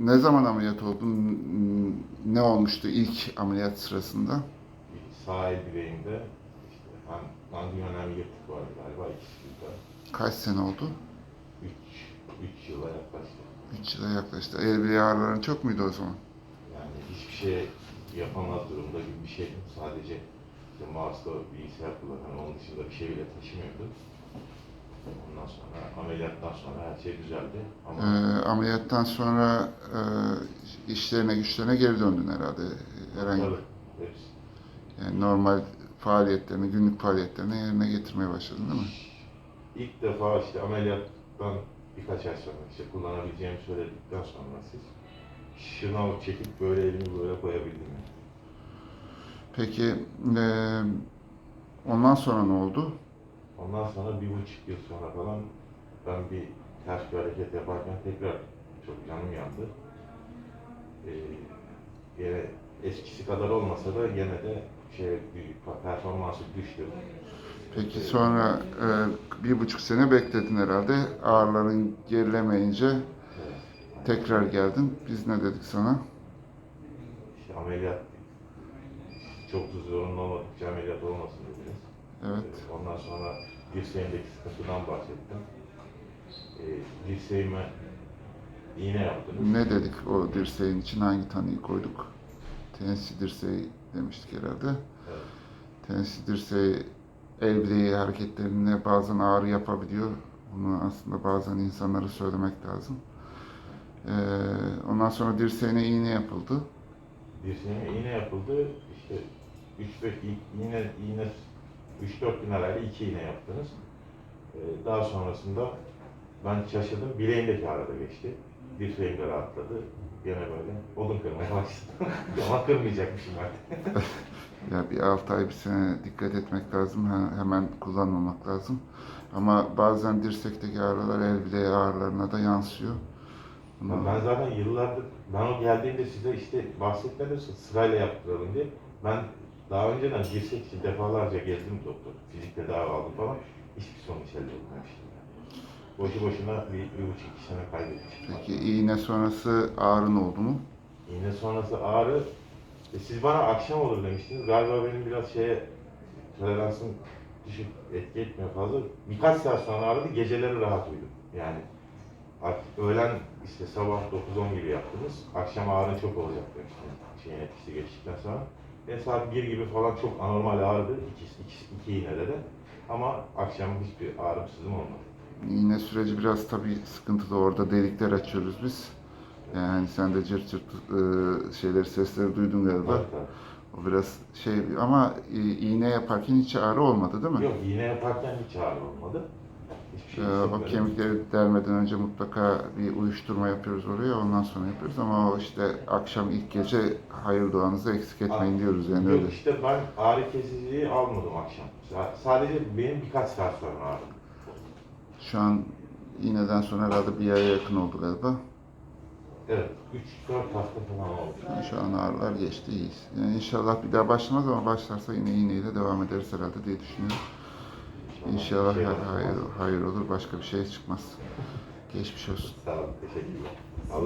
Ne zaman ameliyat oldun? Ne olmuştu ilk ameliyat sırasında? Sağ el bileğimde işte han- hangi önemli yırtık vardı galiba ikisi de. Kaç sene oldu? 3 3 yıla yaklaştı. 3 yıla yaklaştı. El bileği ağrıların çok muydu o zaman? Yani hiçbir şey yapamaz durumda gibi bir şeydim. Sadece işte mouse'la bilgisayar kullanan onun dışında bir şey bile taşımıyordu. Ondan sonra ameliyattan sonra her şey düzeldi. Ama Ee, ameliyattan sonra e, işlerine güçlerine geri döndün herhalde. Herhangi tabii, hepsi. yani normal faaliyetlerini, günlük faaliyetlerini yerine getirmeye başladın değil mi? İlk defa işte ameliyattan birkaç ay sonra işte kullanabileceğimi söyledikten sonra siz şınav çekip böyle elimi böyle koyabildim. yani. Peki e, ondan sonra ne oldu? Ondan sonra bir buçuk yıl sonra falan ben bir ters bir hareket yaparken tekrar çok canım yandı. Ee, yine eskisi kadar olmasa da yine de şey performansı düştü. Peki sonra e, bir buçuk sene bekledin herhalde. Ağrıların gerilemeyince Evet. tekrar geldin. Biz ne dedik sana? İşte ameliyat çok zorunlu olmadıkça ameliyat olmasın dediniz. Evet. Ee, Ondan sonra dirseğimdeki sıkıntıdan bahsettim. Ee, dirseğime iğne yaptınız. Ne dedik o dirseğin için hangi tanıyı koyduk? Tensi dirseği demiştik herhalde. Evet. Tensi dirseği el bileği hareketlerinde bazen ağrı yapabiliyor. Bunu aslında bazen insanlara söylemek lazım. Ee, ondan sonra dirseğine iğne yapıldı. Dirseğime iğne yapıldı. İşte 3-5 iğne, iğne 3-4 gün arayla 2 iğne yaptınız. Ee, daha sonrasında ben şaşırdım. Bileğimdeki ağrı da geçti. Dirseğim de rahatladı. Gene böyle odun kırmaya başladım. Ama kırmayacakmışım artık. Ya bir 6 ay bir sene dikkat etmek lazım. he- Hemen kullanmamak lazım. Ama bazen dirsekteki ağrılar el bileği ağrılarına da yansıyor. Bunu- Ben zaten yıllardır, ben o geldiğimde size işte bahsetmedim sırayla yaptıralım diye. Ben daha önceden dirsek için defalarca gezdim doktor. Fizik tedavi aldım falan. Hiçbir sonuç elde etmemiştim. Yani. Boşu boşuna bir, bir buçuk iki sene kaybetmiştim. Peki iğne sonrası ağrın oldu mu? İğne sonrası ağrı, e, siz bana akşam olur demiştiniz. Galiba benim biraz şeye, toleransım düşük, etki etmiyor fazla. Birkaç saat sonra ağrıdı, geceleri rahat uyudum. Yani artık öğlen işte sabah 9-10 gibi yaptınız. Akşam ağrı çok olacak demiştiniz şeyin etkisi geçtikten sonra. Ve saat 1 gibi falan çok anormal ağrıdı. İki, iki, iki iğnede de. Ama akşam hiçbir ağrım sızım olmadı. İğne süreci biraz tabii sıkıntılı. Orada delikler açıyoruz biz. Yani sen de cırt cırt e, şeyleri, sesleri duydun galiba. Evet, evet. O biraz şey ama e, iğne yaparken hiç ağrı olmadı değil mi? Yok iğne yaparken hiç ağrı olmadı. Ee, o kemikleri delmeden önce mutlaka bir uyuşturma yapıyoruz oraya, ondan sonra yapıyoruz ama o işte akşam ilk gece hayır duanızı eksik etmeyin diyoruz yani Yok öyle. işte ben ağrı kesiciyi almadım akşam. Sa- Sadece benim birkaç saat sonra ağrım. Şu an iğneden sonra herhalde bir aya yakın oldu galiba. Evet, 3-4 hafta falan oldu. Yani şu an ağrılar geçti, iyiyiz. Yani inşallah bir daha başlamaz ama başlarsa yine iğneyle devam ederiz herhalde diye düşünüyorum. İnşallah olmaz. hayır, hayır olur, başka bir şey çıkmaz. Geçmiş olsun. Sağ olun, teşekkürler. Allah